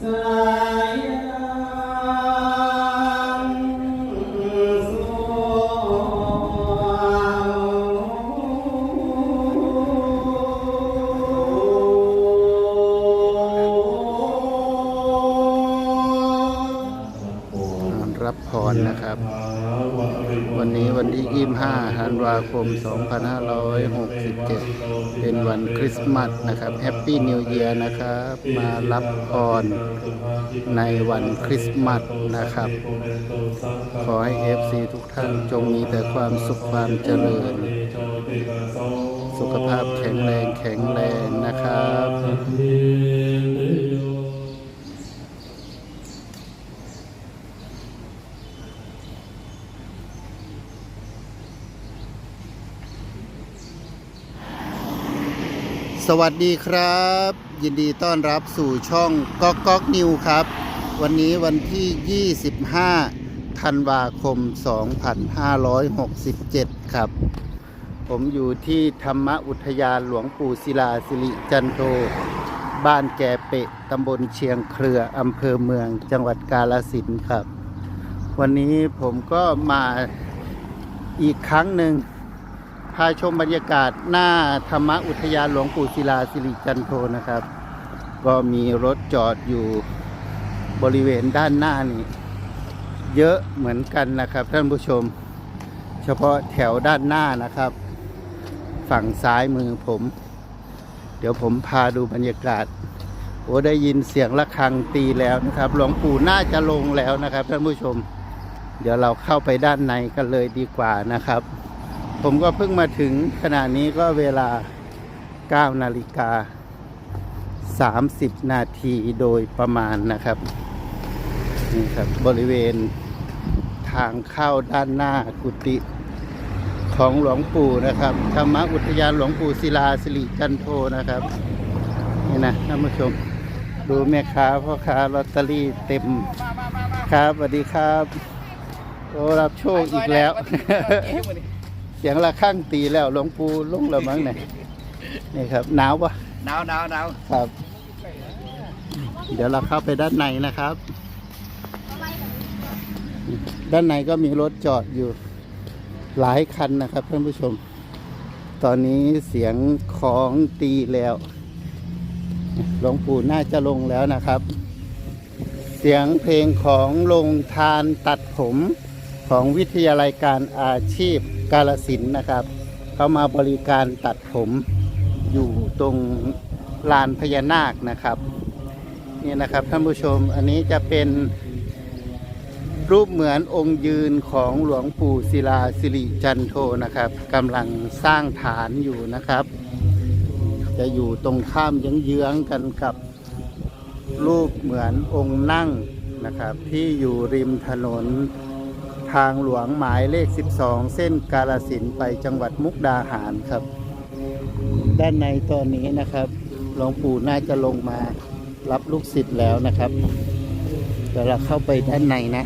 ส รับพรนะครับ วันนี้วันที่ 25ธันวาคม 2567 เป็นวันคริสต์มาสนะครับแฮปปี้นิว e ย r นะครับ มารับพรในวันคริสต์มาสนะครับ ขอให้ FC ทุกท่านจงมีแต่ความสุขความเจริญ สุขภาพแข็งแรงแข็งแรงนะครับ สวัสดีครับ ยินดีต้อนรับสู่ช่องก๊อกก๊อกนิวครับ วันนี้วันที่ 25 ธันวาคม 2567 ครับ ผมอยู่ที่ธรรมอุทยานหลวงปู่ศิลาสิริจันโท บ้านแกเปะตำบลเชียงเครือ อำเภอเมืองจังหวัดกาลสินครับ วันนี้ผมก็มาอีกครั้งหนึ่ง พาชมบรรยากาศหน้าธรรมอุทยานหลวงปู่ศิลาสิริจันโทนะครับ ก็มีรถจอดอยู่บริเวณด้านหน้านี่เยอะเหมือนกันนะครับ ท่านผู้ชม เฉพาะแถวด้านหน้านะครับ ฝั่งซ้ายมือผม เดี๋ยวผมพาดูบรรยากาศ โอ้ได้ยินเสียงะระฆังตีแล้วนะครับ หลวงปู่น่าจะลงแล้วนะครับ ท่านผู้ชม เดี๋ยวเราเข้าไปด้านในกันเลยดีกว่านะครับ ผมก็เพิ่งมาถึงขณะนี้ก็เวลา 9 นาฬิกา 30 นาทีโดยประมาณนะครับ นี่ครับบริเวณทางเข้าด้านหน้ากุฏิของหลวงปู่นะครับ ธรรมอุทยานหลวงปู่ศิลาสิริจันโทนะครับ นี่นะท่านผู้ชม ดูแม่ค้าพ่อค้าลอตเตอรี่เต็มครับสวัสดีครับโอ้รับโชคอีกแล้ว เสียงระฆังตีแล้วหลวงปู่ลงแล้วมั้งเนี่ยนี่ครับหนาวปะหนาวหนาวหนาวครับ เดี๋ยวเราเข้าไปด้านในนะครับ ด้านในก็มีรถจอดอยู่หลายคันนะครับท่านผู้ชม ตอนนี้เสียงของตีแล้วหลวงปู่น่าจะลงแล้วนะครับ เสียงเพลงของลงทานตัดผม ของวิทยาลัยการอาชีพกาลสินนะครับ เขามาบริการตัดผมอยู่ตรงลานพญานาคนะครับนี่นะครับท่านผู้ชมอันนี้จะเป็นรูปเหมือนองค์ยืนของหลวงปู่ศิลาสิริจันโทนะครับกำลังสร้างฐานอยู่นะครับ จะอยู่ตรงข้ามเยื้องๆกันกับรูปเหมือนองค์นั่งนะครับ ที่อยู่ริมถนน ทางหลวงหมายเลข 12 เส้นกาลสินไปจังหวัดมุกดาหารครับ ด้านในตอนนี้นะครับหลวงปู่น่าจะลงมารับลูกศิษย์แล้วนะครับเดี๋ยวเราเข้าไปด้านในนะ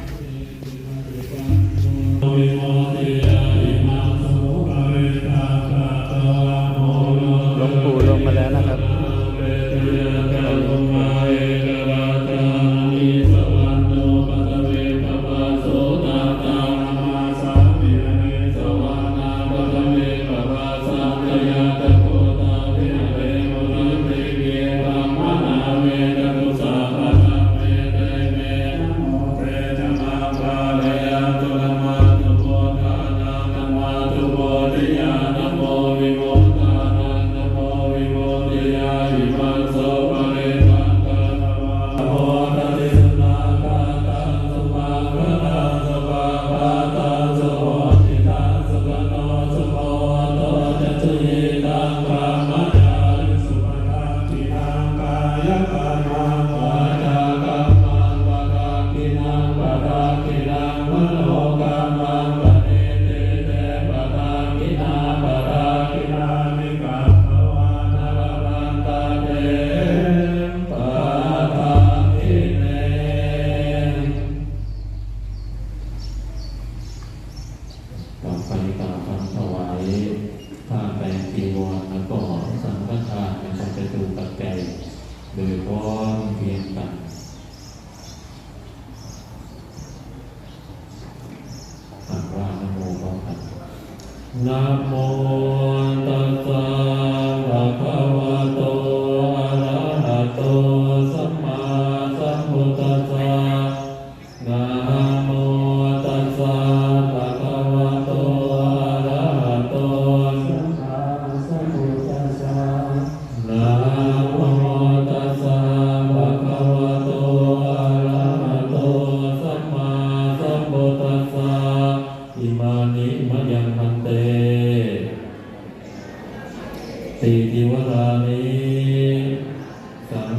นะโม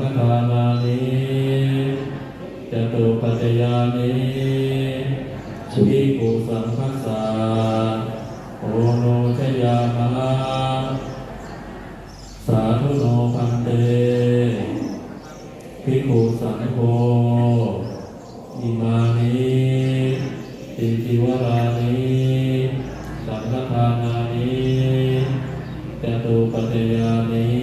สังฆทานานิจตุปัจจยานิภิกขุสังฆสสาโอโนชยามะสาธุโนพันเตภิกขุสังโฆอิมานิติทิวรานิสังฆทานานิจตุปัจจยานิ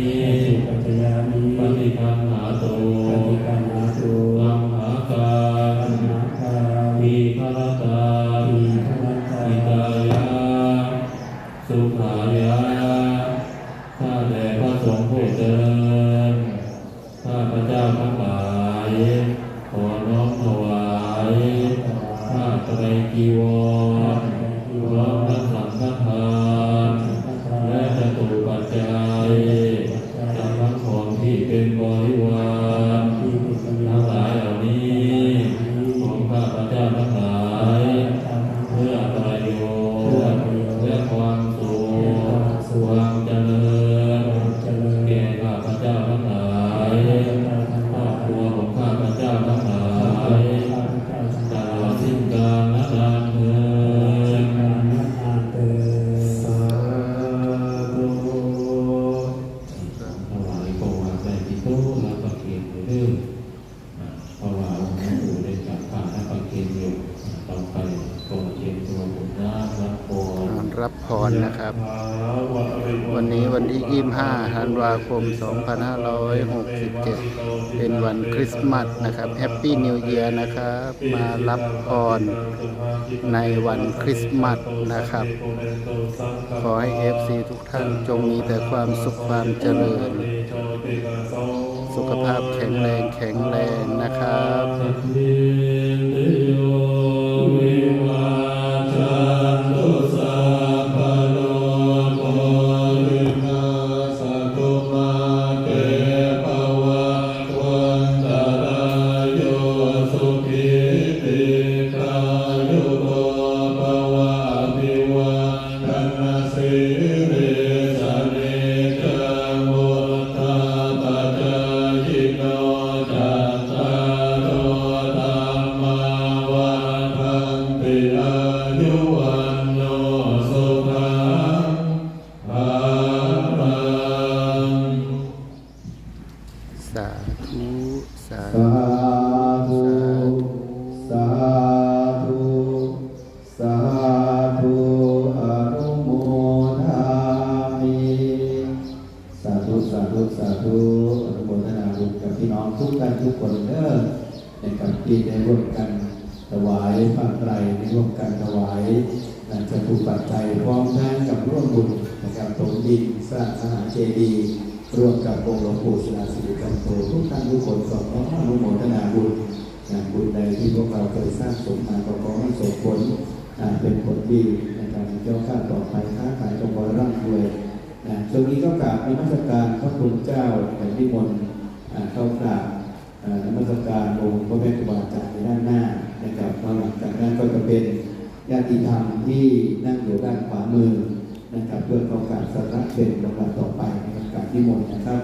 รับพรนะครับ วันนี้วันที่ 25ธันวาคม 2567 เป็นวันคริสต์มาสนะครับแฮปปี้นิวเ a r นะครับ มารับพรในวันคริสต์มาสนะครับ ขอให้ FC ทุกท่านจงมีแต่ความสุขความเจริญ สุขภาพแข็งแรงแข็งแรงนะครับ ธุอนุโมทามิสาธุสาธุสาธุอนุโมทนาบุญกับพี่น้องทุกท่านทุกคนเด้อในกับที่ได้ร่วมกันถวายพระไตรในร่วมกันถวายนะจตุปัจจัยพร้อมทั้งกับร่วมบุญนะครับถมดินสร้างมหาเจดีย์ร่วมกับองค์หลวงปู่ศิลาสิริกันโตทุกท่านทุกคนขออนุโมทนาบุญงานบุญใดที่พวกเราเคยสร้างสมมาก็ขอให้ส่งผล เป็นผลดีในการเจ้าข้าต่อไปค้าขายจงบริร่ำรวยนะช่วงนี้ก็กราบนมัสการพระคุณเจ้าในนิมนต์อ่าเข้ากราบนมัสการองค์พระแม่ครูบาอาจารย์ในด้านหน้านะครับแล้วหลังจากนั้นก็จะเป็นญาติธรรมที่นั่งอยู่ด้านขวามือนะครับเพื่อเข้ากราบสักการะเป็นลำดับต่อไปนะครับกราบนิมนต์นะครับ